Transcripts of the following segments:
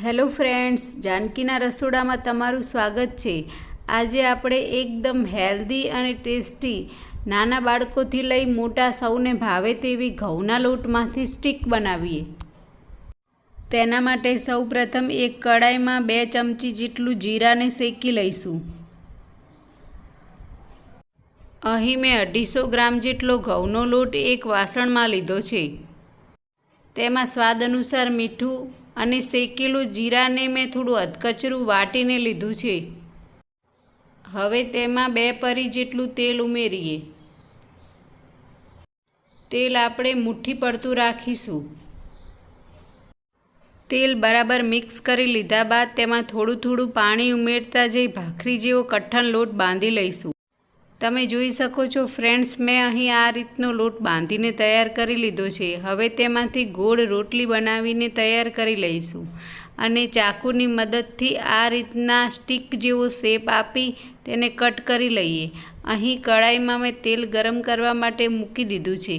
Hello friends, જાનકીના રસોડામાં તમારું સ્વાગત છે. આજે આપણે એકદમ હેલ્ધી અને ટેસ્ટી નાના બાળકોથી લઈ મોટા સૌને ભાવે તેવી ઘઉંના લોટમાંથી સ્ટીક બનાવીએ. તેના માટે સૌપ્રથમ એક કડાઈમાં બે ચમચી જેટલું જીરાને શેકી લઈશું. અહીં મેં અઢીસો ગ્રામ જેટલો ઘઉંનો લોટ એક વાસણમાં લીધો છે. તેમાં સ્વાદ અનુસાર મીઠું અને શેકેલું જીરાને મેં થોડું અધકચરું વાટીને લીધું છે. હવે તેમાં બે પરી જેટલું તેલ ઉમેરીએ. તેલ આપણે મુઠ્ઠી પડતું રાખીશું. તેલ બરાબર મિક્સ કરી લીધા બાદ તેમાં થોડું થોડું પાણી ઉમેરતા જઈ ભાખરી જેવો કઠણ લોટ બાંધી લઈશું. તમે જોઈ શકો છો ફ્રેન્ડ્સ મેં અહીં આ રીતનો લોટ બાંધીને તૈયાર કરી લીધો છે. હવે તેમાંથી ગોળ રોટલી બનાવીને તૈયાર કરી લઈશું અને ચાકુની મદદથી આ રીતના સ્ટીક જેવો શેપ આપી તેને કટ કરી લઈએ. અહીં કડાઈમાં મેં તેલ ગરમ કરવા માટે મૂકી દીધું છે.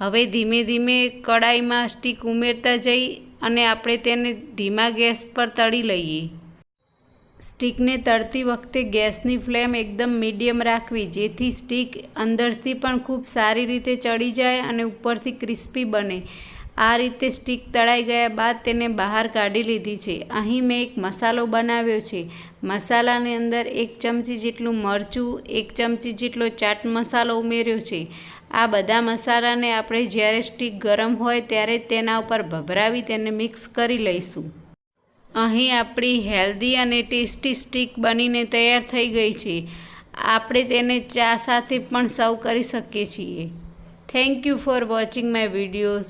હવે ધીમે ધીમે કડાઈમાં સ્ટીક ઉમેરતા જઈ અને આપણે તેને ધીમા ગેસ પર તળી લઈએ. સ્ટીકને તળતી વખતે ગેસની ફ્લેમ એકદમ મીડિયમ રાખવી, જેથી સ્ટીક અંદરથી પણ ખૂબ સારી રીતે ચડી જાય અને ઉપરથી ક્રિસ્પી બને. આ રીતે સ્ટીક તળાઈ ગયા બાદ તેને બહાર કાઢી લીધી છે. અહીં મેં એક મસાલો બનાવ્યો છે. મસાલાની અંદર એક ચમચી જેટલું મરચું, એક ચમચી જેટલો ચાટ મસાલો ઉમેર્યો છે. આ બધા મસાલાને આપણે જ્યારે સ્ટીક ગરમ હોય ત્યારે તેના ઉપર ભભરાવી તેને મિક્સ કરી લઈશું. અહીં આપણી હેલ્ધી અને ટેસ્ટી સ્ટીક બનીને તૈયાર થઈ ગઈ છે. આપણે તેને ચા સાથે પણ સર્વ કરી શકીએ છીએ. Thank you for watching my videos